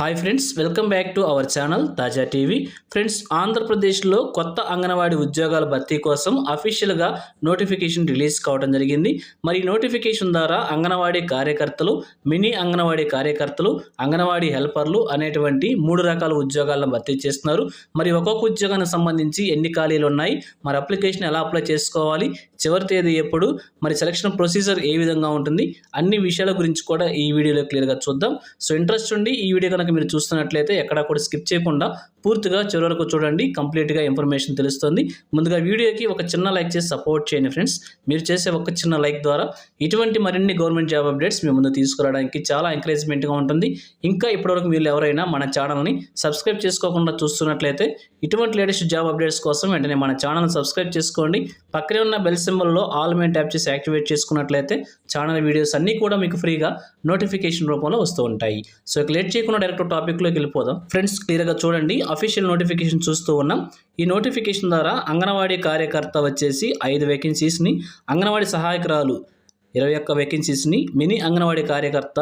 Hi friends welcome back to our channel Taaza TV friends ఆంధ్రప్రదేశ్లో కొత్త అంగన్వాడీ ఉద్యోగాల భర్తీ కోసం అఫీషియల్గా నోటిఫికేషన్ రిలీజ్ కావడం జరిగింది. మరి నోటిఫికేషన్ ద్వారా అంగన్వాడీ కార్యకర్తలు మినీ అంగన్వాడీ కార్యకర్తలు అంగన్వాడీ హెల్పర్లు అనేటువంటి మూడు రకాల ఉద్యోగాలను భర్తీ చేస్తున్నారు. మరి ఒక్కొక్క ఉద్యోగానికి సంబంధించి ఎన్ని ఖాళీలు ఉన్నాయి? మరి అప్లికేషన్ ఎలా అప్లై చేసుకోవాలి? చివరి తేదీ ఎప్పుడు? మరి సెలక్షన్ ప్రొసీజర్ ఏ విధంగా ఉంటుంది? అన్ని విషయాల గురించి కూడా ఈ వీడియోలో క్లియర్గా చూద్దాం. సో ఇంట్రెస్ట్ ఉండి ఈ వీడియో కనుక మీరు చూస్తున్నట్లయితే ఎక్కడా కూడా స్కిప్ చేయకుండా పూర్తిగా చివరి వరకు చూడండి కంప్లీట్గా ఇన్ఫర్మేషన్ తెలుస్తుంది. ముందుగా వీడియోకి ఒక చిన్న లైక్ చేసి సపోర్ట్ చేయండి ఫ్రెండ్స్. మీరు చేసే ఒక చిన్న లైక్ ద్వారా ఇటువంటి మరిన్ని గవర్నమెంట్ జాబ్ అప్డేట్స్ మీ ముందు తీసుకురావడానికి చాలా ఎంకరేజ్మెంట్గా ఉంటుంది. ఇంకా ఇప్పటివరకు మీరు ఎవరైనా మన ఛానల్ని సబ్స్క్రైబ్ చేసుకోకుండా చూస్తున్నట్లయితే ఇటువంటి లేటెస్ట్ జాబ్ అప్డేట్స్ కోసం వెంటనే మన ఛానల్ని సబ్స్క్రైబ్ చేసుకోండి. పక్కనే ఉన్న బెల్ సింబల్లో ఆల్ మెయిన్ ట్యాప్ చేసి యాక్టివేట్ చేసుకున్నట్లయితే ఛానల్ వీడియోస్ అన్నీ కూడా మీకు ఫ్రీగా నోటిఫికేషన్ రూపంలో వస్తూ ఉంటాయి. సో ఇక లేట్ చేయకుండా డైరెక్ట్ టాపిక్లోకి వెళ్ళిపోదాం. ఫ్రెండ్స్ క్లియర్గా చూడండి. అఫీషియల్ నోటిఫికేషన్ చూస్తూ ఉన్నాం. ఈ నోటిఫికేషన్ ద్వారా అంగన్వాడీ కార్యకర్త వచ్చేసి ఐదు వేకెన్సీస్ని అంగన్వాడీ సహాయకురాలు ఇరవై ఒక్క వేకెన్సీస్ని మినీ అంగన్వాడీ కార్యకర్త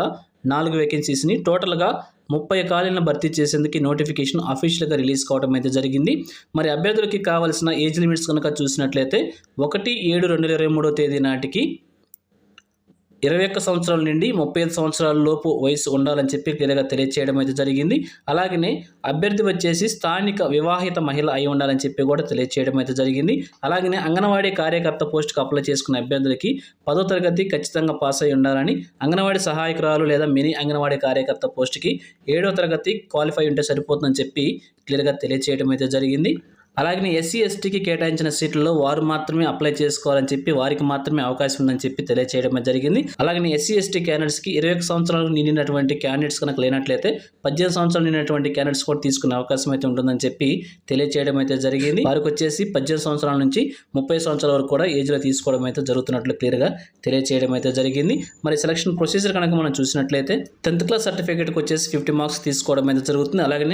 నాలుగు వేకెన్సీస్ని టోటల్గా ముప్పై ఖాళీలను భర్తీ చేసేందుకు నోటిఫికేషన్ అఫీషియల్గా రిలీజ్ కావడం అయితే జరిగింది. మరి అభ్యర్థులకి కావాల్సిన ఏజ్ లిమిట్స్ కనుక చూసినట్లయితే ఒకటి ఏడు రెండు వేల ఇరవై మూడో తేదీ నాటికి ఇరవై ఒక్క సంవత్సరాల నుండి ముప్పై ఐదు సంవత్సరాల లోపు వయసు ఉండాలని చెప్పి క్లియర్గా తెలియచేయడం అయితే జరిగింది. అలాగనే అభ్యర్థి వచ్చేసి స్థానిక వివాహిత మహిళ అయి ఉండాలని చెప్పి కూడా తెలియచేయడం అయితే జరిగింది. అలాగనే అంగన్వాడీ కార్యకర్త పోస్టుకు అప్లై చేసుకున్న అభ్యర్థులకి పదో తరగతి ఖచ్చితంగా పాస్ అయి ఉండాలని అంగన్వాడీ సహాయకురాలు లేదా మినీ అంగన్వాడీ కార్యకర్త పోస్టుకి ఏడో తరగతి క్వాలిఫై ఉంటే సరిపోతుందని చెప్పి క్లియర్గా తెలియచేయడం అయితే జరిగింది. అలాగే ఎస్సీ ఎస్టీకి కేటాయించిన సీట్లలో వారు మాత్రమే అప్లై చేసుకోవాలని చెప్పి వారికి మాత్రమే అవకాశం ఉందని చెప్పి తెలియచేయడం జరిగింది. అలాగే ఎస్సీ ఎస్టీ క్యాండిడేట్స్కి ఇరవై ఒక సంవత్సరాలకు నిండినటువంటి క్యాండిడేట్స్ కనుక లేనట్లయితే పద్దెనిమిది సంవత్సరాలు నిండినటువంటి క్యాండిడేట్స్ కూడా తీసుకునే అవకాశం అయితే ఉంటుందని చెప్పి తెలియచేయడం అయితే జరిగింది. వారికి వచ్చేసి పద్దెనిమిది సంవత్సరాల నుంచి ముప్పై సంవత్సరాల వరకు కూడా ఏజ్లో తీసుకోవడం అయితే జరుగుతున్నట్లు క్లియర్గా తెలియచేయడం అయితే జరిగింది. మరి సెలక్షన్ ప్రొసీజర్ కనుక మనం చూసినట్లయితే టెన్త్ క్లాస్ సర్టిఫికేట్కి వచ్చేసి ఫిఫ్టీ మార్క్స్ తీసుకోవడం అయితే జరుగుతుంది. అలాగే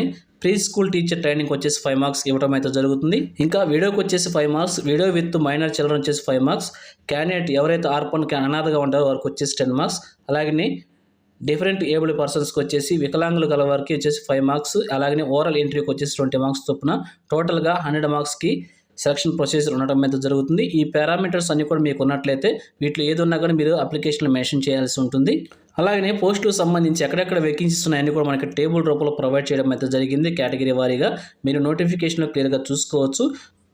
ప్రీ స్కూల్ టీచర్ ట్రైనింగ్ వచ్చేసి ఫైవ్ మార్క్స్ ఇవ్వడం అయితే జరుగుతుంది. ఇంకా వీడియోకి వచ్చేసి five marks video with minor children వచ్చేసి ఫైవ్ మార్క్స్ క్యాండిడేట్ ఎవరైతే ఆర్పన్ అనాథగా ఉంటారో వారికి వచ్చేసి టెన్ మార్క్స్ అలాగే డిఫరెంట్ ఏబుల్ పర్సన్స్కి వచ్చేసి వికలాంగులు గల వారికి వచ్చేసి ఫైవ్ మార్క్స్ అలాగే ఓరల్ ఎంట్రీకి వచ్చేసి ట్వంటీ మార్క్స్ చొప్పున టోటల్గా హండ్రెడ్ మార్క్స్కి సెలక్షన్ ప్రొసీజర్ ఉండటం అయితే జరుగుతుంది. ఈ పారామీటర్స్ అన్నీ కూడా మీకు ఉన్నట్లయితే వీటిలో ఏది ఉన్నా కానీ మీరు అప్లికేషన్లో మెన్షన్ చేయాల్సి ఉంటుంది. అలాగే పోస్టులకు సంబంధించి ఎక్కడెక్కడ వేకెన్సీస్ ఉన్నాయని కూడా మనకి టేబుల్ రూపంలో ప్రొవైడ్ చేయడం అయితే జరిగింది. కేటగిరీ వారీగా మీరు నోటిఫికేషన్లో క్లియర్గా చూసుకోవచ్చు.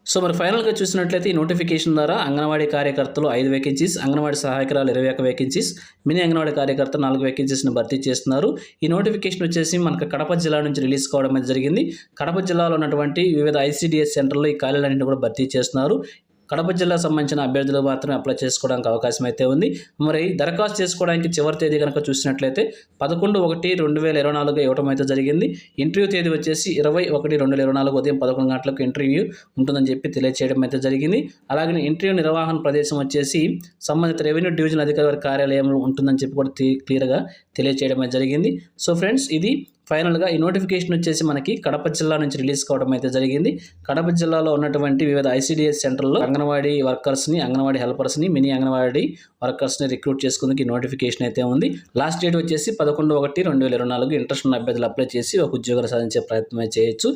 సో మరి ఫైనల్గా చూసినట్లయితే ఈ నోటిఫికేషన్ ద్వారా అంగన్వాడీ కార్యకర్తలు ఐదు వేకెన్సీస్ అంగన్వాడీ సహాయకురాలు ఇరవై ఒక వేకెన్సీస్ మినీ అంగన్వాడీ కార్యకర్త నాలుగు వేకెన్సీస్ని భర్తీ చేస్తున్నారు. ఈ నోటిఫికేషన్ వచ్చేసి మనకు కడప జిల్లా నుంచి రిలీజ్ కావడం అయితే జరిగింది. కడప జిల్లాలో ఉన్నటువంటి వివిధ ఐసీడీఎస్ సెంటర్లో ఈ ఖాళీలన్నింటినీ కూడా భర్తీ చేస్తున్నారు. కడప జిల్లాకు సంబంధించిన అభ్యర్థులు మాత్రమే అప్లై చేసుకోవడానికి అవకాశం అయితే ఉంది. మరి దరఖాస్తు చేసుకోవడానికి చివరి తేదీ కనుక చూసినట్లయితే పదకొండు ఒకటి రెండు వేల ఇరవై నాలుగు ఇవ్వడం అయితే జరిగింది. ఇంటర్వ్యూ తేదీ వచ్చేసి ఇరవై ఒకటి రెండు వేల ఇరవై నాలుగు ఉదయం పదకొండు గంటలకు ఇంటర్వ్యూ ఉంటుందని చెప్పి తెలియచేయడం అయితే జరిగింది. అలాగే ఇంటర్వ్యూ నిర్వహణ ప్రదేశం వచ్చేసి సంబంధిత రెవెన్యూ డివిజన్ అధికారి కార్యాలయంలో ఉంటుందని చెప్పి కూడా క్లియర్గా తెలియచేయడం జరిగింది. సో ఫ్రెండ్స్ ఇది ఫైనల్గా ఈ నోటిఫికేషన్ వచ్చేసి మనకి కడప జిల్లా నుంచి రిలీజ్ కావడం అయితే జరిగింది. కడప జిల్లాలో ఉన్నటువంటి వివిధ ఐసీడీఎస్ సెంటర్లో అంగన్వాడీ వర్కర్స్ని అంగన్వాడీ హెల్పర్స్ని మినీ అంగన్వాడీ వర్కర్స్ని రిక్రూట్ చేసుకుందుకు ఈ నోటిఫికేషన్ అయితే ఉంది. లాస్ట్ డేట్ వచ్చేసి పదకొండు ఒకటి రెండు వేల ఇరవై నాలుగు ఇంట్రెస్ట్ ఉన్న అభ్యర్థులు అప్లై చేసి ఒక ఉద్యోగాలు సాధించే ప్రయత్నమే చేయొచ్చు.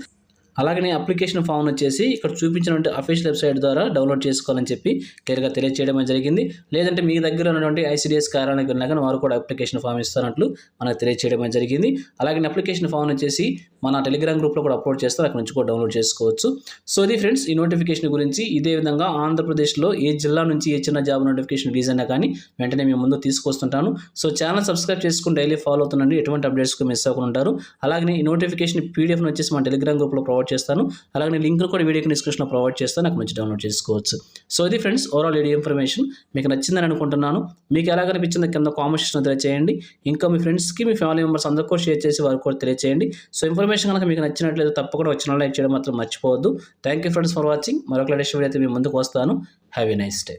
అలాగనే అప్లికేషన్ ఫామ్ వచ్చేసి ఇక్కడ చూపించినటువంటి అఫీషియల్ వెబ్సైట్ ద్వారా డౌన్లోడ్ చేసుకోవాలని చెప్పి క్లియర్గా తెలియజేయడం జరిగింది. లేదంటే మీ దగ్గర ఉన్నటువంటి ఐసీడీఎస్ కార్యాలయానికి వెళ్ళినా కానీ వారు కూడా అప్లికేషన్ ఫామ్ ఇస్తున్నట్లు మనకు తెలియజేయడం జరిగింది. అలాగే అప్లికేషన్ ఫామ్ వచ్చేసి మన టెలిగ్రామ్ గ్రూప్లో కూడా అప్లోడ్ చేస్తారు. అక్కడ నుంచి కూడా డౌన్లోడ్ చేసుకోవచ్చు. సో ఇది ఫ్రెండ్స్ ఈ నోటిఫికేషన్ గురించి ఇదే విధంగా ఆంధ్రప్రదేశ్లో ఏ జిల్లా నుంచి ఏ చిన్న జాబ్ నోటిఫికేషన్ రిలీజ్ అయినా కానీ వెంటనే మేము ముందు తీసుకొస్తుంటాను. సో ఛానల్ సబ్స్క్రైబ్ చేసుకుని డైలీ ఫాలో అవుతుండండి ఎటువంటి అప్డేట్స్కి మిస్ అవ్వకుండా ఉంటారు. అలాగే ఈ నోటిఫికేషన్ పీడిఎఫ్ని వచ్చేసి మన టెలిగ్రామ్ గ్రూప్లో ప్రొవైడ్ ప్రొవైడ్ చేస్తాను. అలాగే లింక్ కూడా వీడియోకి డిస్క్రిప్షన్లో ప్రొవైడ్ చేస్తాను నాకు మంచి డౌన్లోడ్ చేసుకోవచ్చు. సో ఇది ఫ్రెండ్స్ ఓవరాల్ వీడియో ఇన్ఫర్మేషన్ మీకు నచ్చిందని అనుకుంటున్నాను. మీకు ఎలా కనిపించిందో కింద కామెంట్ తెలియజేయండి ఇంకా మీ ఫ్రెండ్స్కి మీ ఫ్యామిలీ మెంబర్స్ అందరూ కూడా షేర్ చేసి వారికి కూడా తెలియజేయండి సో ఇన్ఫర్మేషన్ కనుక మీకు నచ్చినట్లయితే తప్పకుండా వచ్చిన లైక్ చేయడం మాత్రం మర్చిపోవద్దు. Thank you friends for watching మరొక లేటెస్ట్ వీడియో అయితే మీ ముందుకు వస్తాను. Have a nice day